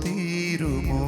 തീരുമോ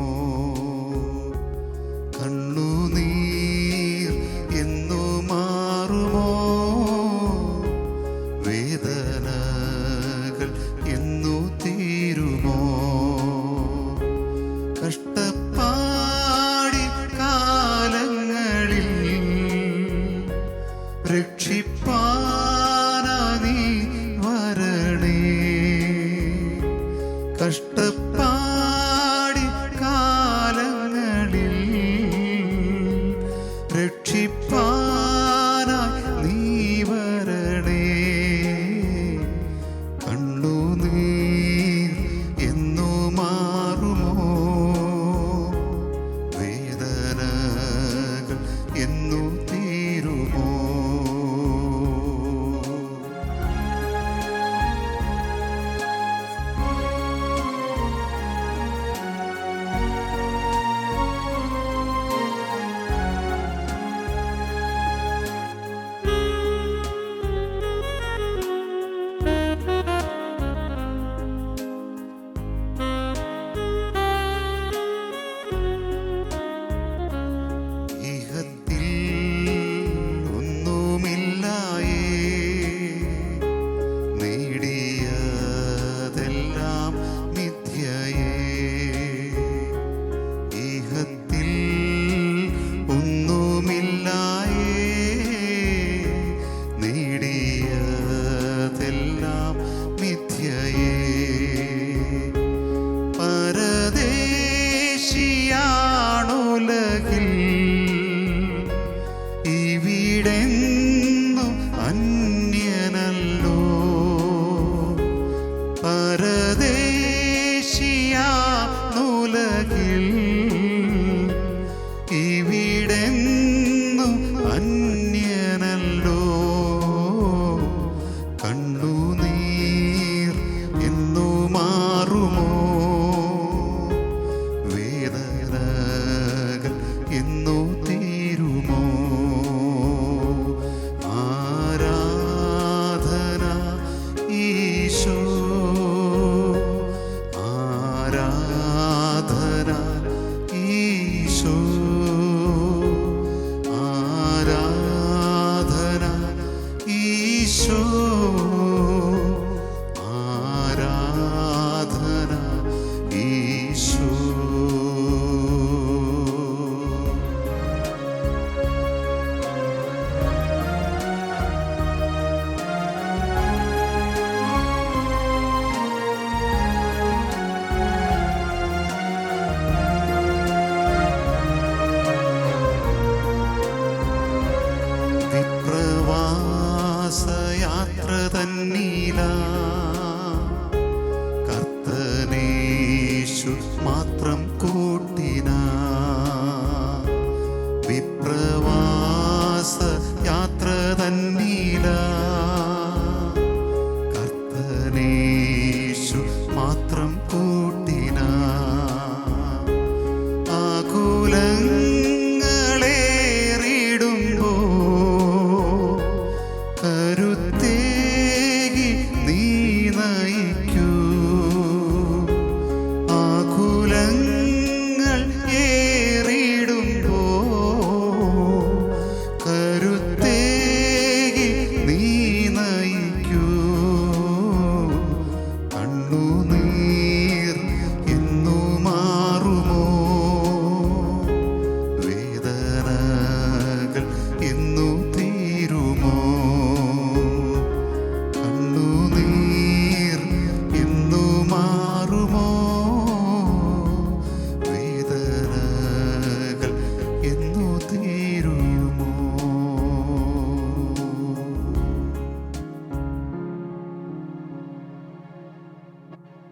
ഈശോ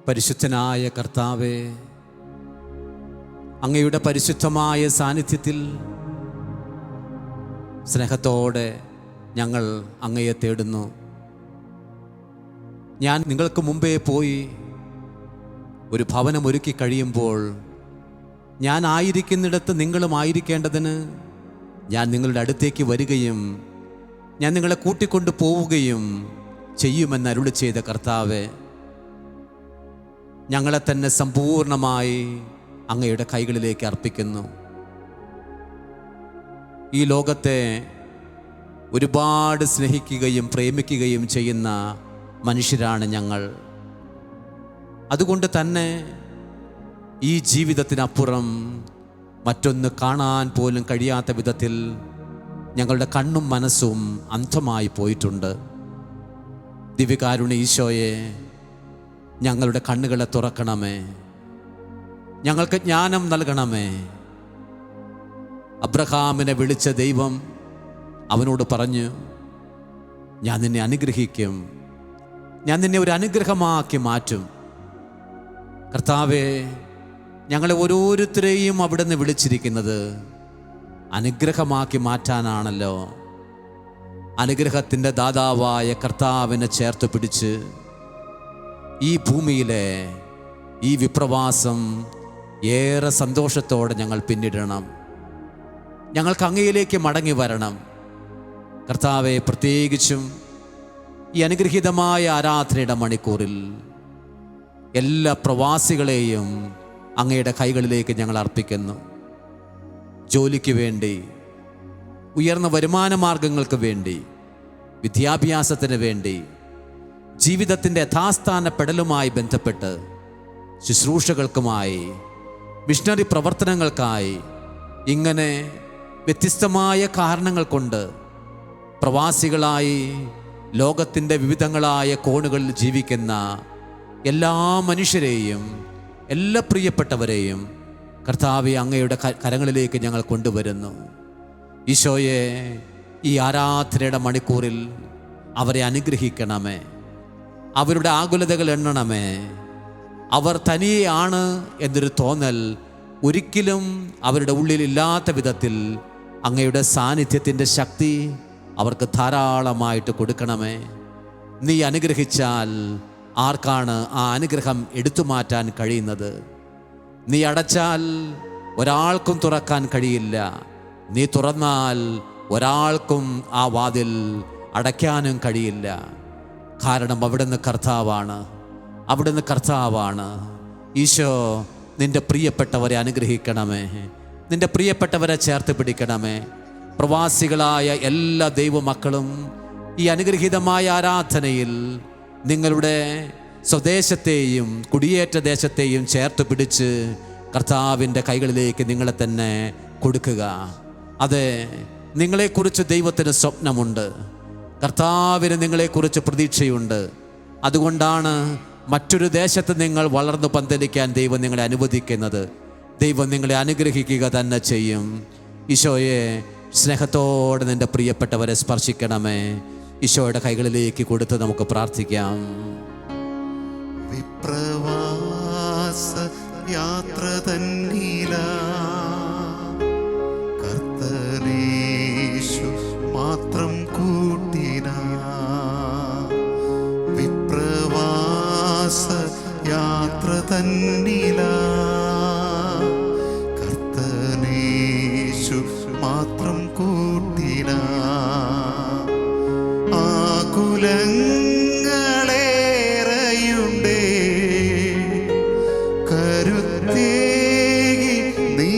പരിശുദ്ധനായ കർത്താവേ അങ്ങയുടെ പരിശുദ്ധമായ സാന്നിധ്യത്തിൽ സ്നേഹത്തോടെ ഞങ്ങൾ അങ്ങയെ തേടുന്നു. ഞാൻ നിങ്ങൾക്ക് മുമ്പേ പോയി ഒരു ഭവനം ഒരുക്കി കഴിയുമ്പോൾ ഞാൻ ആയിരിക്കുന്നിടത്ത് നിങ്ങളും ആയിരിക്കേണ്ടതിന് ഞാൻ നിങ്ങളുടെ അടുത്തേക്ക് വരികയും ഞാൻ നിങ്ങളെ കൂട്ടിക്കൊണ്ടു പോവുകയും ചെയ്യുമെന്ന് അരുളി ചെയ്ത കർത്താവെ ഞങ്ങളെ തന്നെ സമ്പൂർണമായി അങ്ങയുടെ കൈകളിലേക്ക് അർപ്പിക്കുന്നു. ഈ ലോകത്തെ ഒരുപാട് സ്നേഹിക്കുകയും പ്രേമിക്കുകയും ചെയ്യുന്ന മനുഷ്യരാണ് ഞങ്ങൾ. അതുകൊണ്ട് തന്നെ ഈ ജീവിതത്തിനപ്പുറം മറ്റൊന്ന് കാണാൻ പോലും കഴിയാത്ത വിധത്തിൽ ഞങ്ങളുടെ കണ്ണും മനസ്സും അന്ധമായി പോയിട്ടുണ്ട്. ദിവ്യകാരുണ്യ ഈശോയെ ഞങ്ങളുടെ കണ്ണുകളെ തുറക്കണമേ. ഞങ്ങൾക്ക് ജ്ഞാനം നൽകണമേ. അബ്രഹാമിനെ വിളിച്ച ദൈവം അവനോട് പറഞ്ഞു ഞാൻ നിന്നെ അനുഗ്രഹിക്കും. ഞാൻ നിന്നെ ഒരു അനുഗ്രഹമാക്കി മാറ്റും. കർത്താവേ ഞങ്ങളെ ഓരോരുത്തരെയും അവിടെ നിന്ന് വിളിച്ചിരിക്കുന്നത് അനുഗ്രഹമാക്കി മാറ്റാനാണല്ലോ. അനുഗ്രഹത്തിന്റെ ദാതാവായ കർത്താവിനെ ചേർത്ത് പിടിച്ച് ഈ ഭൂമിയിലെ ഈ വിപ്രവാസം ഏറെ സന്തോഷത്തോടെ ഞങ്ങൾ പിന്നിടണം. ഞങ്ങൾക്ക് അങ്ങയിലേക്ക് മടങ്ങി വരണം. കർത്താവെ പ്രത്യേകിച്ചും ഈ അനുഗ്രഹീതമായ ആരാധനയുടെ മണിക്കൂറിൽ എല്ലാ പ്രവാസികളെയും അങ്ങയുടെ കൈകളിലേക്ക് ഞങ്ങൾ അർപ്പിക്കുന്നു. ജോലിക്ക് വേണ്ടി ഉയർന്ന വരുമാന മാർഗങ്ങൾക്ക് വേണ്ടി വിദ്യാഭ്യാസത്തിന് വേണ്ടി ജീവിതത്തിന്റെ യഥാസ്ഥാനപ്പെടലുമായി ബന്ധപ്പെട്ട് ശുശ്രൂഷകൾക്കുമായി മിഷണറി പ്രവർത്തനങ്ങൾക്കായി ഇങ്ങനെ വ്യത്യസ്തമായ കാരണങ്ങൾ കൊണ്ട് പ്രവാസികളായി ലോകത്തിന്റെ വിവിധങ്ങളായ കോണുകളിൽ ജീവിക്കുന്ന എല്ലാ മനുഷ്യരെയും എല്ലാ പ്രിയപ്പെട്ടവരെയും കർത്താവെ അങ്ങയുടെ കരങ്ങളിലേക്ക് ഞങ്ങൾ കൊണ്ടുവരുന്നു. ഈശോയെ ഈ ആരാധനയുടെ മണിക്കൂറിൽ അവരെ അനുഗ്രഹിക്കണമേ. അവരുടെ ആകുലതകൾ എണ്ണണമേ. അവർ തനിയെയാണ് എന്നൊരു തോന്നൽ ഒരിക്കലും അവരുടെ ഉള്ളിലില്ലാത്ത വിധത്തിൽ അങ്ങയുടെ സാന്നിധ്യത്തിന്റെ ശക്തി അവർക്ക് ധാരാളമായിട്ട് കൊടുക്കണമേ. നീ അനുഗ്രഹിച്ചാൽ ആർക്കാണ് ആ അനുഗ്രഹം എടുത്തു മാറ്റാൻ കഴിയുന്നത്? നീ അടച്ചാൽ ഒരാൾക്കും തുറക്കാൻ കഴിയില്ല. നീ തുറന്നാൽ ഒരാൾക്കും ആ വാതിൽ അടയ്ക്കാനും കഴിയില്ല. കാരണം അവിടുന്ന് കർത്താവാണ്. അവിടുന്ന് കർത്താവാണ്. ഈശോ നിന്റെ പ്രിയപ്പെട്ടവരെ അനുഗ്രഹിക്കണമേ. നിന്റെ പ്രിയപ്പെട്ടവരെ ചേർത്ത് പിടിക്കണമേ. പ്രവാസികളായ എല്ലാ ദൈവമക്കളും ഈ അനുഗ്രഹീതമായ ആരാധനയിൽ നിങ്ങളുടെ സ്വദേശത്തെയും കുടിയേറ്റ ദേശത്തെയും ചേർത്ത് പിടിച്ച് കർത്താവിന്റെ കൈകളിലേക്ക് നിങ്ങളെ തന്നെ കൊടുക്കുക. അതെ നിങ്ങളെക്കുറിച്ച് ദൈവത്തിന് സ്വപ്നമുണ്ട്. കർത്താവിന് നിങ്ങളെക്കുറിച്ച് പ്രതീക്ഷയുണ്ട്. അതുകൊണ്ടാണ് മറ്റൊരു ദേശത്ത് നിങ്ങൾ വളർന്നു പന്തലിക്കാൻ ദൈവം നിങ്ങളെ അനുവദിക്കുന്നത്. ദൈവം നിങ്ങളെ അനുഗ്രഹിക്കുക തന്നെ ചെയ്യും. ഈശോയെ സ്നേഹത്തോടെ നിന്റെ പ്രിയപ്പെട്ടവരെ സ്പർശിക്കണമേ. ഈശോയുടെ കൈകളിലേക്ക് കൊടുത്ത് നമുക്ക് പ്രാർത്ഥിക്കാം. വിപ്രവാസ യാത്ര തന്നില യാത്ര തന്നില. കർത്തനേശു മാത്രം കൂട്ടില. ആകുലങ്ങളേറെയുണ്ടേ. കരുത്തേകി നീ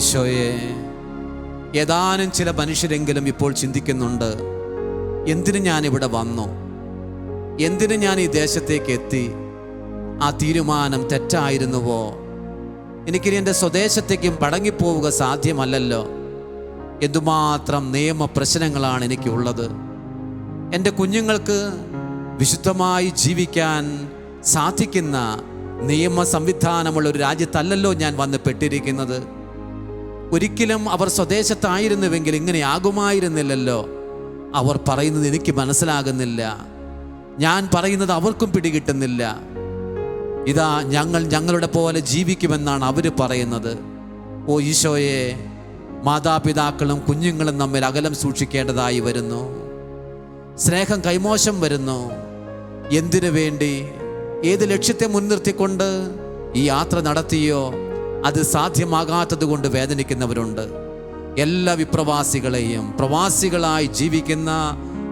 ഈശോയെ ഏതാനും ചില മനുഷ്യരെങ്കിലും ഇപ്പോൾ ചിന്തിക്കുന്നുണ്ട് എന്തിന് ഞാൻ ഇവിടെ വന്നു? എന്തിന് ഞാൻ ഈ ദേശത്തേക്ക് എത്തി ആ തീരുമാനം തെറ്റായിരുന്നുവോ? എനിക്കിനി എന്റെ സ്വദേശത്തേക്കും പടങ്ങിപ്പോവുക സാധ്യമല്ലല്ലോ. എന്തുമാത്രം നിയമ പ്രശ്നങ്ങളാണ് എനിക്കുള്ളത്. എന്റെ കുഞ്ഞുങ്ങൾക്ക് വിശുദ്ധമായി ജീവിക്കാൻ സാധിക്കുന്ന നിയമ സംവിധാനമുള്ള ഒരു രാജ്യത്തല്ലല്ലോ ഞാൻ വന്ന് പെട്ടിരിക്കുന്നത്. ഒരിക്കലും അവർ സ്വദേശത്തായിരുന്നുവെങ്കിൽ ഇങ്ങനെ ആകുമായിരുന്നില്ലല്ലോ അവർ പറയുന്നത് എനിക്ക് മനസ്സിലാകുന്നില്ല. ഞാൻ പറയുന്നത് അവർക്കും പിടികിട്ടുന്നില്ല. ഇതാ ഞങ്ങൾ ഞങ്ങളുടെ പോലെ ജീവിക്കുമെന്നാണ് അവർ പറയുന്നത്. ഓ ഈശോയെ മാതാപിതാക്കളും കുഞ്ഞുങ്ങളും തമ്മിൽ അകലം സൂക്ഷിക്കേണ്ടതായി വരുന്നു. സ്നേഹം കൈമോശം വരുന്നു. എന്തിനു വേണ്ടി? ഏത് ലക്ഷ്യത്തെ മുൻനിർത്തിക്കൊണ്ട് ഈ യാത്ര നടത്തിയോ? അത് സാധ്യമാകാത്തത് കൊണ്ട് വേദനിക്കുന്നവരുണ്ട്. എല്ലാ വിപ്രവാസികളെയും പ്രവാസികളായി ജീവിക്കുന്ന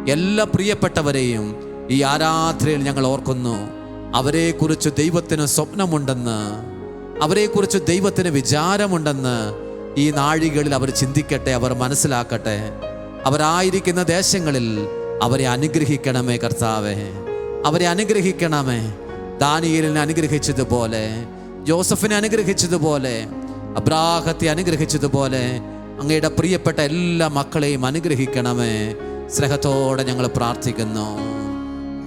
എല്ലാ പ്രിയപ്പെട്ടവരെയും ഈ ആരാധനയിൽ ഞങ്ങൾ ഓർക്കുന്നു. അവരെക്കുറിച്ച് ദൈവത്തിന് സ്വപ്നമുണ്ടെന്ന് അവരെക്കുറിച്ച് ദൈവത്തിന് വിചാരമുണ്ടെന്ന് ഈ നാഴികളിൽ അവർ ചിന്തിക്കട്ടെ അവർ മനസ്സിലാക്കട്ടെ. അവരായിരിക്കുന്ന ദേശങ്ങളിൽ അവരെ അനുഗ്രഹിക്കണമേ കർത്താവേ. അവരെ അനുഗ്രഹിക്കണമേ. ദാനിയലിനെ അനുഗ്രഹിച്ചതുപോലെ ജോസഫിനെ അനുഗ്രഹിച്ചതുപോലെ അബ്രാഹത്തെ അനുഗ്രഹിച്ചതുപോലെ അങ്ങയുടെ പ്രിയപ്പെട്ട എല്ലാ മക്കളെയും അനുഗ്രഹിക്കണമേ. സ്നേഹത്തോടെ ഞങ്ങൾ പ്രാർത്ഥിക്കുന്നു.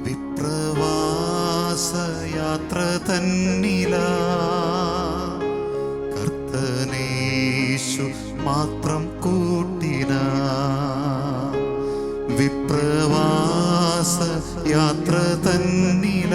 വിപ്രവാസയാത്ര തന്നില കർത്തനേശു മാത്രം കൂട്ടിന വിപ്രവാസ യാത്ര തന്നില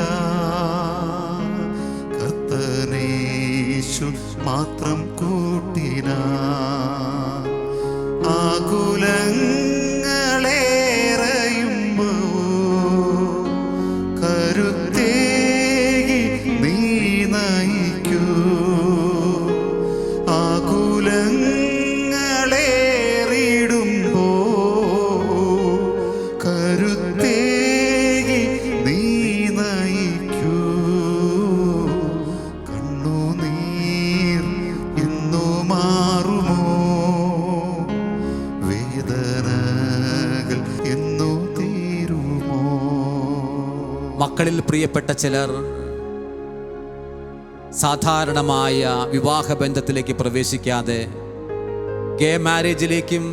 പ്രിയപ്പെട്ട ചിലർ സാധാരണമായ വിവാഹ ബന്ധത്തിലേക്ക് പ്രവേശിക്കാതെ ഗേ മാരേജിലേക്കും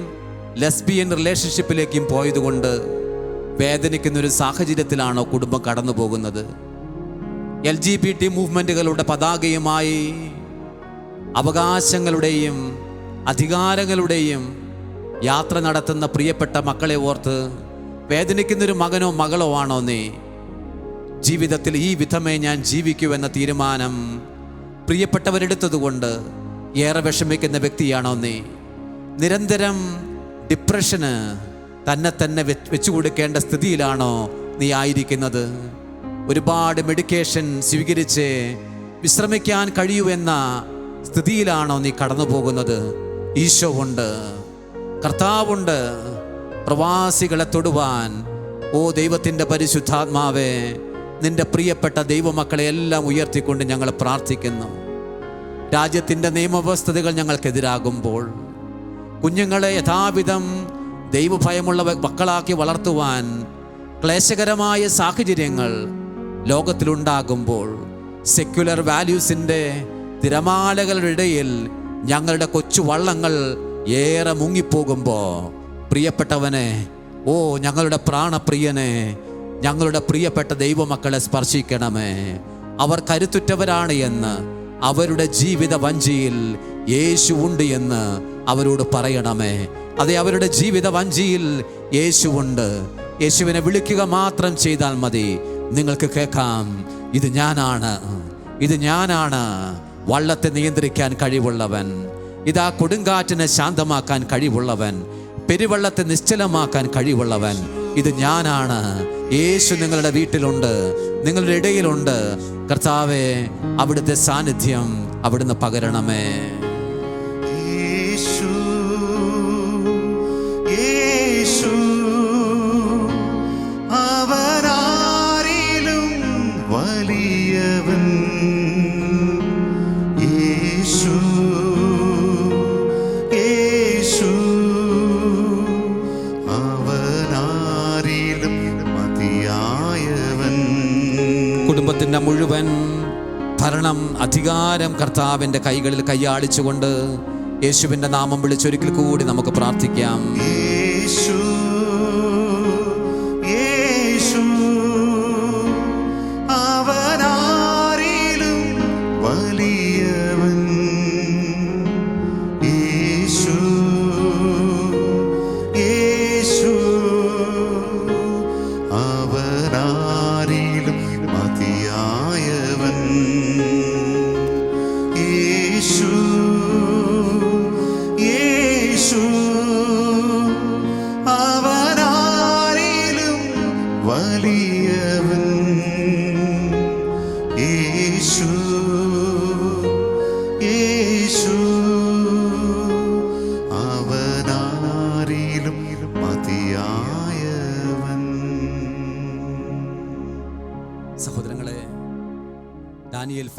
ലെസ്ബിയൻ റിലേഷൻഷിപ്പിലേക്കും പോയതുകൊണ്ട് വേദനിക്കുന്ന ഒരു സാഹചര്യത്തിലാണോ കുടുംബം കടന്നു പോകുന്നത് എൽ ജി ബി ടി മൂവ്മെന്റുകളുടെ പതാകയുമായി അവകാശങ്ങളുടെയും അധികാരങ്ങളുടെയും യാത്ര നടത്തുന്ന പ്രിയപ്പെട്ട മക്കളെ ഓർത്ത് വേദനിക്കുന്നൊരു മകനോ മകളോ ആണോ നീ? ജീവിതത്തിൽ ഈ വിധമേ ഞാൻ ജീവിക്കൂ എന്ന തീരുമാനം പ്രിയപ്പെട്ടവരെടുത്തതുകൊണ്ട് ഏറെ വിഷമിക്കുന്ന വ്യക്തിയാണോ നീ? നിരന്തരം ഡിപ്രഷന് തന്നെ തന്നെ വെച്ചു കൊടുക്കേണ്ട സ്ഥിതിയിലാണോ നീ ആയിരിക്കുന്നത്? ഒരുപാട് മെഡിക്കേഷൻ സ്വീകരിച്ച് വിശ്രമിക്കാൻ കഴിയൂ എന്ന സ്ഥിതിയിലാണോ നീ കടന്നു പോകുന്നത് ഈശോ ഉണ്ട് കർത്താവുണ്ട്. പ്രവാസികളെ തൊടുവാൻ ഓ ദൈവത്തിന്റെ പരിശുദ്ധാത്മാവേ നിന്റെ പ്രിയപ്പെട്ട ദൈവമക്കളെ എല്ലാം ഉയർത്തിക്കൊണ്ട് ഞങ്ങൾ പ്രാർത്ഥിക്കുന്നു. രാജ്യത്തിന്റെ നിയമവ്യവസ്ഥതകൾ ഞങ്ങൾക്കെതിരാകുമ്പോൾ കുഞ്ഞുങ്ങളെ യഥാവിധം ദൈവഭയമുള്ള മക്കളാക്കി വളർത്തുവാൻ ക്ലേശകരമായ സാഹചര്യങ്ങൾ ലോകത്തിലുണ്ടാകുമ്പോൾ സെക്യുലർ വാല്യൂസിന്റെ തിരമാലകളുടെ ഇടയിൽ ഞങ്ങളുടെ കൊച്ചു വള്ളങ്ങൾ ഏറെ മുങ്ങിപ്പോകുമ്പോൾ പ്രിയപ്പെട്ടവനെ ഓ ഞങ്ങളുടെ പ്രാണപ്രിയനെ ഞങ്ങളുടെ പ്രിയപ്പെട്ട ദൈവമക്കളെ സ്പർശിക്കണമേ. അവർ കരുത്തുറ്റവരാണ് എന്ന് അവരുടെ ജീവിത വഞ്ചിയിൽ യേശു ഉണ്ട് എന്ന് അവരോട് പറയണമേ. അതെ അവരുടെ ജീവിത വഞ്ചിയിൽ യേശുവുണ്ട് യേശുവിനെ വിളിക്കുക മാത്രം ചെയ്താൽ മതി. നിങ്ങൾക്ക് കേൾക്കാം ഇത് ഞാനാണ് ഇത് ഞാനാണ് വള്ളത്തെ നിയന്ത്രിക്കാൻ കഴിവുള്ളവൻ. ഇതാ കൊടുങ്കാറ്റിനെ ശാന്തമാക്കാൻ കഴിവുള്ളവൻ. പെരുവള്ളത്തെ നിശ്ചലമാക്കാൻ കഴിവുള്ളവൻ. ഇത് ഞാനാണ്. യേശു നിങ്ങളുടെ വീട്ടിലുണ്ട്. നിങ്ങളുടെ ഇടയിലുണ്ട്. കർത്താവെ അവിടുത്തെ സാന്നിധ്യം അവിടുന്ന് പകരണമേ. വലിയവൻ കർത്താവിന്റെ കൈകളിൽ കൈയാളിച്ചുകൊണ്ട് യേശുവിന്റെ നാമം വിളിച്ചൊരിക്കൽ കൂടി നമുക്ക് പ്രാർത്ഥിക്കാം.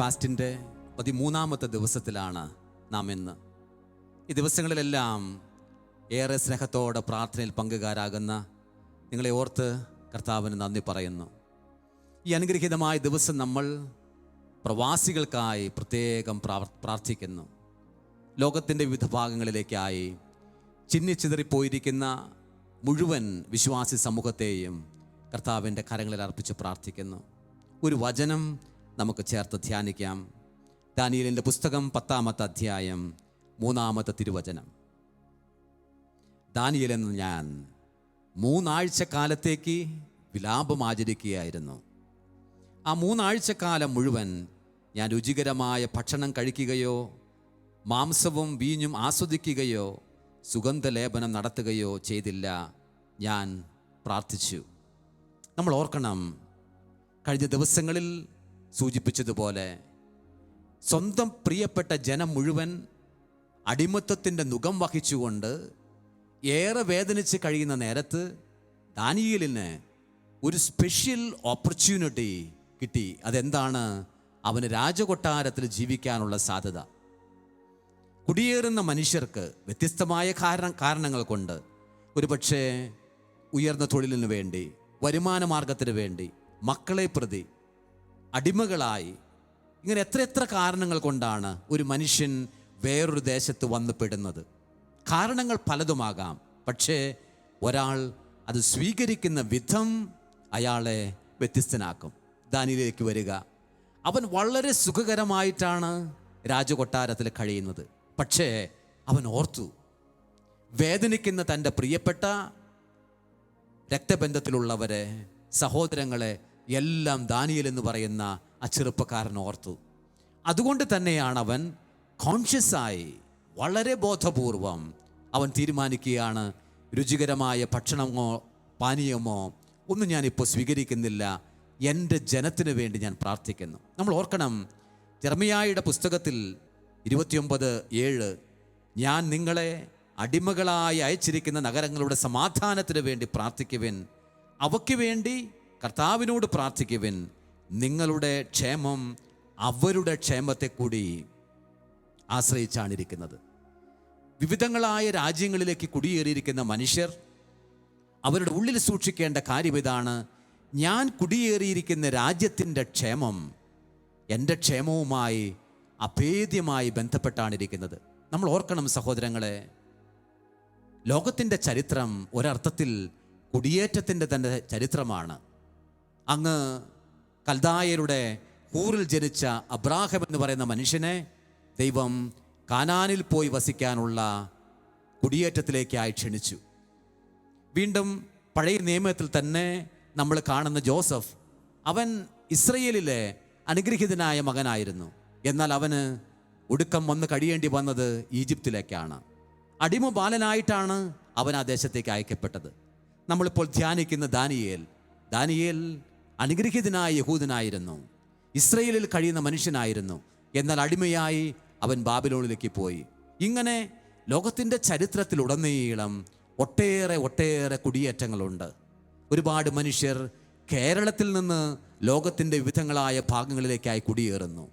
ഫാസ്റ്റിന്റെ പതിമൂന്നാമത്തെ ദിവസത്തിലാണ് നാം ഇന്ന്. ഈ ദിവസങ്ങളിലെല്ലാം ഏറെ സ്നേഹത്തോടെ പ്രാർത്ഥനയിൽ പങ്കുകാരാകുന്ന നിങ്ങളെ ഓർത്ത് കർത്താവിന് നന്ദി പറയുന്നു. ഈ അനുഗ്രഹീതമായ ദിവസം നമ്മൾ പ്രവാസികൾക്കായി പ്രത്യേകം പ്രാർത്ഥിക്കുന്നു. ലോകത്തിന്റെ വിവിധ ഭാഗങ്ങളിലേക്കായി ചിന്നിച്ചിതറിപ്പോയിരിക്കുന്ന മുഴുവൻ വിശ്വാസി സമൂഹത്തെയും കർത്താവിന്റെ കരങ്ങളിൽ അർപ്പിച്ച് പ്രാർത്ഥിക്കുന്നു. ഒരു വചനം നമുക്ക് ചേർത്ത് ധ്യാനിക്കാം. ദാനിയലിന്റെ പുസ്തകം പത്താമത്തെ അധ്യായം മൂന്നാമത്തെ തിരുവചനം. ദാനിയൽ എന്ന ഞാൻ മൂന്നാഴ്ച കാലത്തേക്ക് വിലാപം ആചരിക്കുകയായിരുന്നു. ആ മൂന്നാഴ്ചക്കാലം മുഴുവൻ ഞാൻ രുചികരമായ ഭക്ഷണം കഴിക്കുകയോ മാംസവും വീഞ്ഞും ആസ്വദിക്കുകയോ സുഗന്ധലേപനം നടത്തുകയോ ചെയ്തില്ല. ഞാൻ പ്രാർത്ഥിച്ചു. നമ്മൾ ഓർക്കണം കഴിഞ്ഞ ദിവസങ്ങളിൽ സൂചിപ്പിച്ചതുപോലെ സ്വന്തം പ്രിയപ്പെട്ട ജനം മുഴുവൻ അടിമത്തത്തിന്റെ മുഖം വഹിച്ചുകൊണ്ട് ഏറെ വേദനിച്ച് കഴിയുന്ന നേരത്ത് ദാനിയലിന് ഒരു സ്പെഷ്യൽ ഓപ്പർച്യൂണിറ്റി കിട്ടി. അതെന്താണ്? അവന് രാജകൊട്ടാരത്തിൽ ജീവിക്കാനുള്ള സാധ്യത. കുടിയേറുന്ന മനുഷ്യർക്ക് വ്യത്യസ്തമായ കാരണം കാരണങ്ങൾ കൊണ്ട് ഒരുപക്ഷെ ഉയർന്ന തൊഴിലിനു വേണ്ടി വരുമാന മാർഗത്തിന് വേണ്ടി മക്കളെ പ്രതി അടിമകളായി. ഇങ്ങനെ എത്ര എത്ര കാരണങ്ങൾ കൊണ്ടാണ് ഒരു മനുഷ്യൻ വേറൊരു ദേശത്ത് വന്ന് പെടുന്നത്? കാരണങ്ങൾ പലതുമാകാം. പക്ഷേ ഒരാൾ അത് സ്വീകരിക്കുന്ന വിധം അയാളെ വ്യത്യസ്തനാക്കും. ദാനിയിലേക്ക് വരിക. അവൻ വളരെ സുഖകരമായിട്ടാണ് രാജകൊട്ടാരത്തിൽ കഴിയുന്നത്. പക്ഷേ അവൻ ഓർത്തു വേദനിക്കുന്ന തന്റെ പ്രിയപ്പെട്ട രക്തബന്ധത്തിലുള്ളവരെ സഹോദരങ്ങളെ എല്ലാം ദാനിയൽ എന്ന് പറയുന്ന ആ ചെറുപ്പക്കാരൻ ഓർത്തു. അതുകൊണ്ട് തന്നെയാണ് അവൻ കോൺഷ്യസായി വളരെ ബോധപൂർവം അവൻ തീരുമാനിക്കുകയാണ് രുചികരമായ ഭക്ഷണമോ പാനീയമോ ഒന്നും ഞാനിപ്പോൾ സ്വീകരിക്കുന്നില്ല എന്റെ ജനത്തിന് വേണ്ടി ഞാൻ പ്രാർത്ഥിക്കുന്നു. നമ്മൾ ഓർക്കണം തിർമിയായുടെ പുസ്തകത്തിൽ ഇരുപത്തിയൊമ്പത് ഏഴ് ഞാൻ നിങ്ങളെ അടിമകളായി അയച്ചിരിക്കുന്ന നഗരങ്ങളുടെ സമാധാനത്തിന് വേണ്ടി പ്രാർത്ഥിക്കുവിൻ അവയ്ക്ക് വേണ്ടി കർത്താവിനോട് പ്രാർത്ഥിക്കുവിൻ. നിങ്ങളുടെ ക്ഷേമം അവരുടെ ക്ഷേമത്തെ കൂടി ആശ്രയിച്ചാണ് ഇരിക്കുന്നത് വിവിധങ്ങളായ രാജ്യങ്ങളിലേക്ക് കുടിയേറിയിരിക്കുന്ന മനുഷ്യർ അവരുടെ ഉള്ളിൽ സൂക്ഷിക്കേണ്ട കാര്യം ഇതാണ്. ഞാൻ കുടിയേറിയിരിക്കുന്ന രാജ്യത്തിന്റെ ക്ഷേമം എന്റെ ക്ഷേമവുമായി അഭേദ്യമായി ബന്ധപ്പെട്ടാണ് ഇരിക്കുന്നത് നമ്മൾ ഓർക്കണം സഹോദരങ്ങളെ ലോകത്തിന്റെ ചരിത്രം ഒരർത്ഥത്തിൽ കുടിയേറ്റത്തിന്റെ തന്നെ ചരിത്രമാണ്. അങ്ങ് കൽദായരുടെ ഹൂറിൽ ജനിച്ച അബ്രാഹം എന്ന് പറയുന്ന മനുഷ്യനെ ദൈവം കാനാനിൽ പോയി വസിക്കാനുള്ള കുടിയേറ്റത്തിലേക്കായി ക്ഷണിച്ചു. വീണ്ടും പഴയ നിയമത്തിൽ തന്നെ നമ്മൾ കാണുന്ന ജോസഫ് അവൻ ഇസ്രയേലിലെ അനുഗ്രഹീതനായ മകനായിരുന്നു. എന്നാൽ അവന് ഒടുക്കം വന്ന് കഴിയേണ്ടി വന്നത് ഈജിപ്തിലേക്കാണ്. അടിമ ബാലനായിട്ടാണ് അവൻ ആ ദേശത്തേക്ക് അയക്കപ്പെട്ടത്. നമ്മളിപ്പോൾ ധ്യാനിക്കുന്ന ദാനിയേൽ ദാനിയേൽ അനുഗ്രഹീതനായ യഹൂദനായിരുന്നു. ഇസ്രയേലിൽ കഴിയുന്ന മനുഷ്യനായിരുന്നു. എന്നാൽ അടിമയായി അവൻ ബാബിലോണിലേക്ക് പോയി. ഇങ്ങനെ ലോകത്തിന്റെ ചരിത്രത്തിലുടനീളം ഒട്ടേറെ ഒട്ടേറെ കുടിയേറ്റങ്ങളുണ്ട്. ഒരുപാട് മനുഷ്യർ കേരളത്തിൽ നിന്ന് ലോകത്തിന്റെ വിവിധങ്ങളായ ഭാഗങ്ങളിലേക്കായി കുടിയേറുന്നു.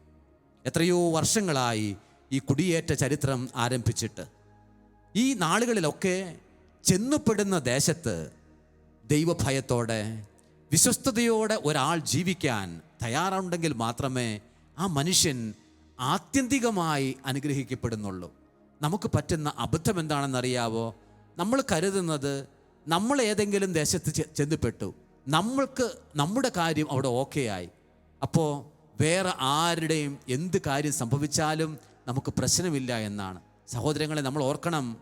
എത്രയോ വർഷങ്ങളായി ഈ കുടിയേറ്റ ചരിത്രം ആരംഭിച്ചിട്ട്. ഈ നാളുകളിലൊക്കെ ചെന്നുപെടുന്ന ദേശത്ത് ദൈവഭയത്തോടെ വിശ്വസ്തയോടെ ഒരാൾ ജീവിക്കാൻ തയ്യാറുണ്ടെങ്കിൽ മാത്രമേ ആ മനുഷ്യൻ ആത്യന്തികമായി അനുഗ്രഹിക്കപ്പെടുന്നുള്ളൂ. നമുക്ക് പറ്റുന്ന അബദ്ധം എന്താണെന്നറിയാവോ? നമ്മൾ കരുതുന്നത് നമ്മൾ ഏതെങ്കിലും ദേശത്ത് ചെന്നപ്പെട്ടു നമ്മൾക്ക് നമ്മുടെ കാര്യം അവിടെ ഓക്കെ ആയി. അപ്പോൾ വേറെ ആരുടെയും എന്ത് കാര്യം സംഭവിച്ചാലും നമുക്ക് പ്രശ്നമില്ല എന്നാണ്. സഹോദരങ്ങളെ നമ്മൾ ഓർക്കണം.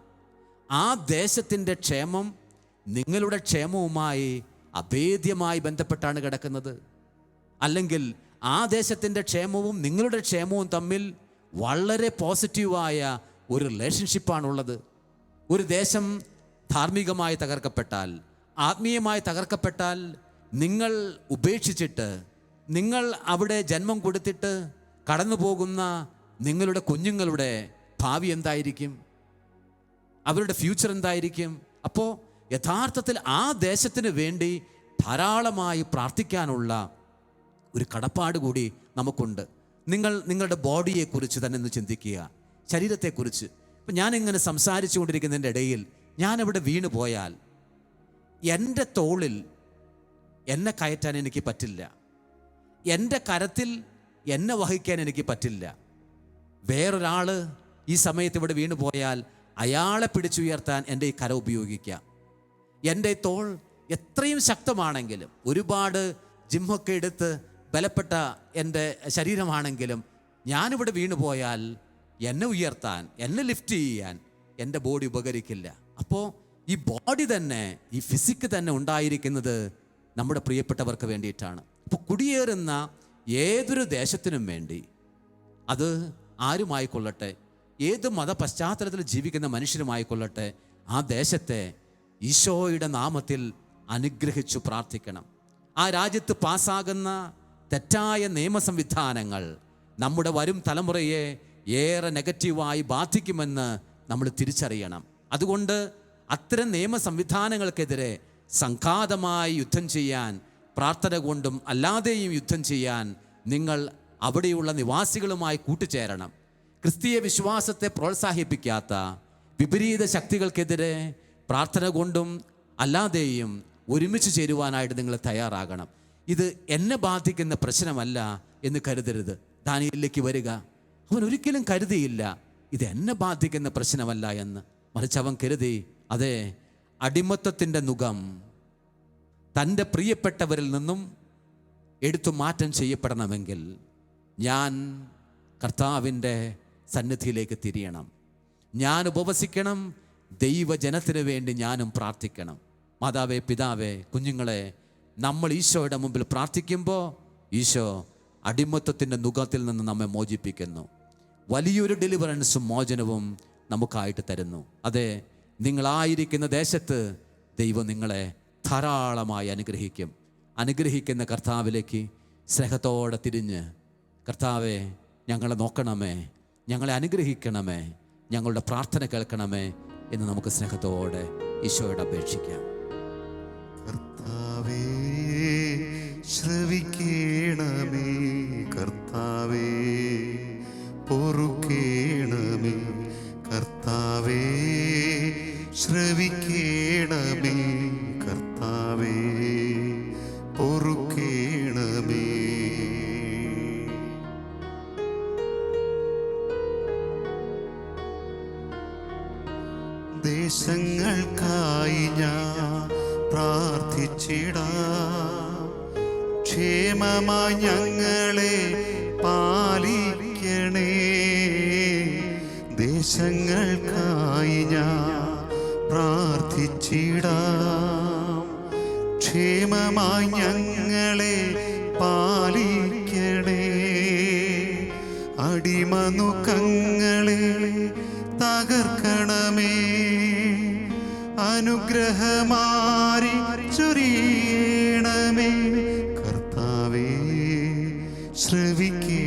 ആ ദേശത്തിന്റെ ക്ഷേമം നിങ്ങളുടെ ക്ഷേമവുമായി അഭേദ്യമായി ബന്ധപ്പെട്ടാണ് കിടക്കുന്നത്. അല്ലെങ്കിൽ ആ ദേശത്തിന്റെ ക്ഷേമവും നിങ്ങളുടെ ക്ഷേമവും തമ്മിൽ വളരെ പോസിറ്റീവായ ഒരു റിലേഷൻഷിപ്പാണുള്ളത്. ഒരു ദേശം ധാർമ്മികമായി തകർക്കപ്പെട്ടാൽ ആത്മീയമായി തകർക്കപ്പെട്ടാൽ നിങ്ങൾ ഉപേക്ഷിച്ചിട്ട് നിങ്ങൾ അവിടെ ജന്മം കൊടുത്തിട്ട് കടന്നു പോകുന്ന നിങ്ങളുടെ കുഞ്ഞുങ്ങളുടെ ഭാവി എന്തായിരിക്കും? അവരുടെ ഫ്യൂച്ചർ എന്തായിരിക്കും? അപ്പോൾ യഥാർത്ഥത്തിൽ ആ ദേശത്തിന് വേണ്ടി ധാരാളമായി പ്രാർത്ഥിക്കാനുള്ള ഒരു കടപ്പാട് കൂടി നമുക്കുണ്ട്. നിങ്ങൾ നിങ്ങളുടെ ബോഡിയെക്കുറിച്ച് തന്നെ ഒന്ന് ചിന്തിക്കുക. ശരീരത്തെക്കുറിച്ച്. ഇപ്പം ഞാനിങ്ങനെ സംസാരിച്ചു കൊണ്ടിരിക്കുന്നതിന്റെ ഇടയിൽ ഞാനിവിടെ വീണു പോയാൽ എന്റെ തോളിൽ എന്നെ കയറ്റാൻ എനിക്ക് പറ്റില്ല. എന്റെ കരത്തിൽ എന്നെ വഹിക്കാൻ എനിക്ക് പറ്റില്ല. വേറൊരാൾ ഈ സമയത്ത് ഇവിടെ വീണു പോയാൽ അയാളെ പിടിച്ചുയർത്താൻ എന്റെ ഈ കര ഉപയോഗിക്കാം. എന്റെ തോൾ എത്രയും ശക്തമാണെങ്കിലും ഒരുപാട് ജിമ്മൊക്കെ എടുത്ത് ബലപ്പെട്ട എന്റെ ശരീരമാണെങ്കിലും ഞാനിവിടെ വീണു പോയാൽ എന്നെ ഉയർത്താൻ എന്നെ ലിഫ്റ്റ് ചെയ്യാൻ എന്റെ ബോഡി ഉപകരിക്കില്ല. അപ്പോൾ ഈ ബോഡി തന്നെ ഈ ഫിസിക്ക് തന്നെ ഉണ്ടായിരിക്കുന്നത് നമ്മുടെ പ്രിയപ്പെട്ടവർക്ക് വേണ്ടിയിട്ടാണ്. അപ്പോൾ കുടിയേറുന്ന ഏതൊരു ദേശത്തിനും വേണ്ടി അത് ആരുമായിക്കൊള്ളട്ടെ ഏത് മത പശ്ചാത്തലത്തിൽ ജീവിക്കുന്ന മനുഷ്യരുമായിക്കൊള്ളട്ടെ ആ ദേശത്തെ ഈശോയുടെ നാമത്തിൽ അനുഗ്രഹിച്ചു പ്രാർത്ഥിക്കണം. ആ രാജ്യത്ത് പാസ്സാകുന്ന തെറ്റായ നിയമ സംവിധാനങ്ങൾ നമ്മുടെ വരും തലമുറയെ ഏറെ നെഗറ്റീവായി ബാധിക്കുമെന്ന് നമ്മൾ തിരിച്ചറിയണം. അതുകൊണ്ട് അത്തരം നിയമ സംവിധാനങ്ങൾക്കെതിരെ സംഘാതമായി യുദ്ധം ചെയ്യാൻ പ്രാർത്ഥന കൊണ്ടും അല്ലാതെയും യുദ്ധം ചെയ്യാൻ നിങ്ങൾ അവിടെയുള്ള നിവാസികളുമായി കൂട്ടുചേരണം. ക്രിസ്തീയ വിശ്വാസത്തെ പ്രോത്സാഹിപ്പിക്കാത്ത വിപരീത ശക്തികൾക്കെതിരെ പ്രാർത്ഥന കൊണ്ടും അല്ലാതെയും ഒരുമിച്ച് ചേരുവാനായിട്ട് നിങ്ങൾ തയ്യാറാകണം. ഇത് എന്നെ ബാധിക്കുന്ന പ്രശ്നമല്ല എന്ന് കരുതരുത്. ദാനിയിലേക്ക് വരിക. അവൻ ഒരിക്കലും കരുതിയില്ല. ഇത് എന്നെ ബാധിക്കുന്ന പ്രശ്നമല്ല എന്ന്. മറിച്ച് അവൻ കരുതി അതെ അടിമത്തത്തിന്റെ നുകം തന്റെ പ്രിയപ്പെട്ടവരിൽ നിന്നും എടുത്തു മാറ്റം ചെയ്യപ്പെടണമെങ്കിൽ ഞാൻ കർത്താവിന്റെ സന്നിധിയിലേക്ക് തിരിയണം. ഞാൻ ഉപവസിക്കണം ദൈവജനത്തിന് വേണ്ടി ഞാനും പ്രാർത്ഥിക്കണം. മാതാവേ പിതാവേ കുഞ്ഞുങ്ങളെ നമ്മൾ ഈശോയുടെ മുമ്പിൽ പ്രാർത്ഥിക്കുമ്പോൾ ഈശോ അടിമത്തത്തിന്റെ മുഖത്തിൽ നിന്ന് നമ്മെ മോചിപ്പിക്കുന്നു. വലിയൊരു ഡെലിവറൻസും മോചനവും നമുക്കായിട്ട് തരുന്നു. അതെ നിങ്ങളായിരിക്കുന്ന ദേശത്ത് ദൈവം നിങ്ങളെ ധാരാളമായി അനുഗ്രഹിക്കും. അനുഗ്രഹിക്കുന്ന കർത്താവിലേക്ക് സ്നേഹത്തോടെ തിരിഞ്ഞ് കർത്താവെ ഞങ്ങളെ നോക്കണമേ ഞങ്ങളെ അനുഗ്രഹിക്കണമേ ഞങ്ങളുടെ പ്രാർത്ഥന കേൾക്കണമേ എന്ന് നമുക്ക് സ്നേഹത്തോടെ ഈശോയോട് അപേക്ഷിക്കാം. കർത്താവേ ശ്രവിക്കേണമേ കർത്താവേ പൊറുക്കേണമേ കർത്താവേ ശ്രവിക്കേണമേ. ശ്രവിക്കേണമേ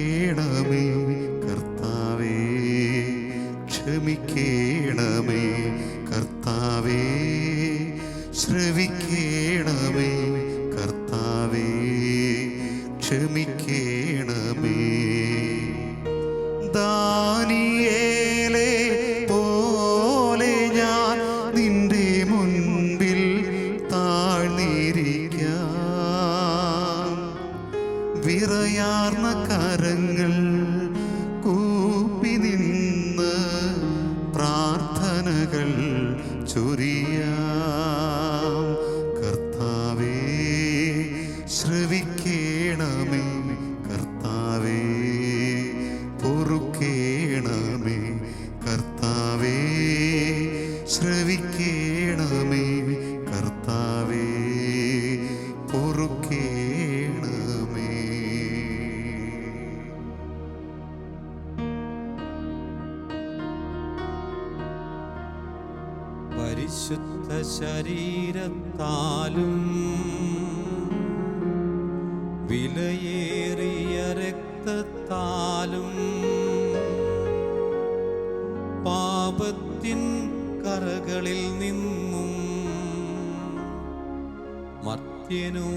ശരീരത്താലും വിലയേറിയ രക്തത്താലും പാപത്തിൻ കറകളിൽ നിന്നും മർത്യനു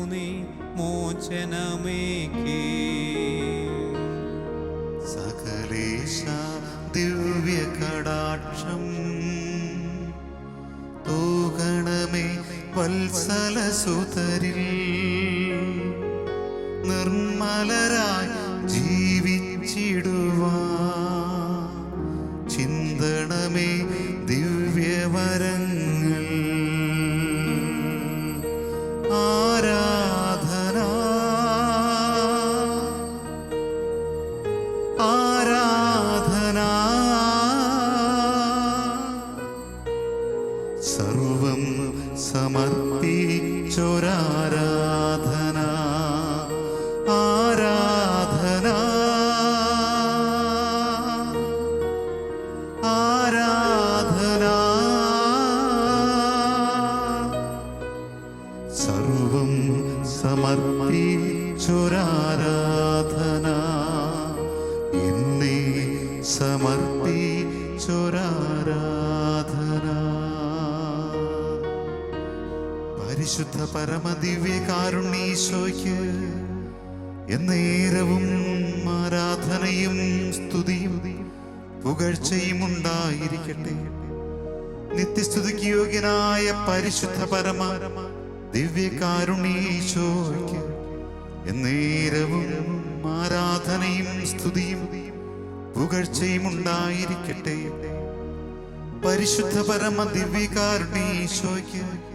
നിർമ്മലരായി ജീവിച്ചിടുവാ പരിശുദ്ധ പരമദിവ്യ കാരുണീശോയ്ക്ക് എന്നേരവും ആരാധനയും സ്തുതിയും പുകഴ്ചയും ഉണ്ടായിരിക്കട്ടെ. നിത്യസ്തുതിക്ക് യോഗ്യനായ പരിശുദ്ധ പരമ ദിവ്യകാരുണീശോയ്ക്ക് എന്നേരവും ആരാധനയും സ്തുതിയും പുകഴ്ചയും ഉണ്ടായിരിക്കട്ടെ. പരിശുദ്ധ പരമ ദിവ്യകാരുണീശോയ്ക്ക്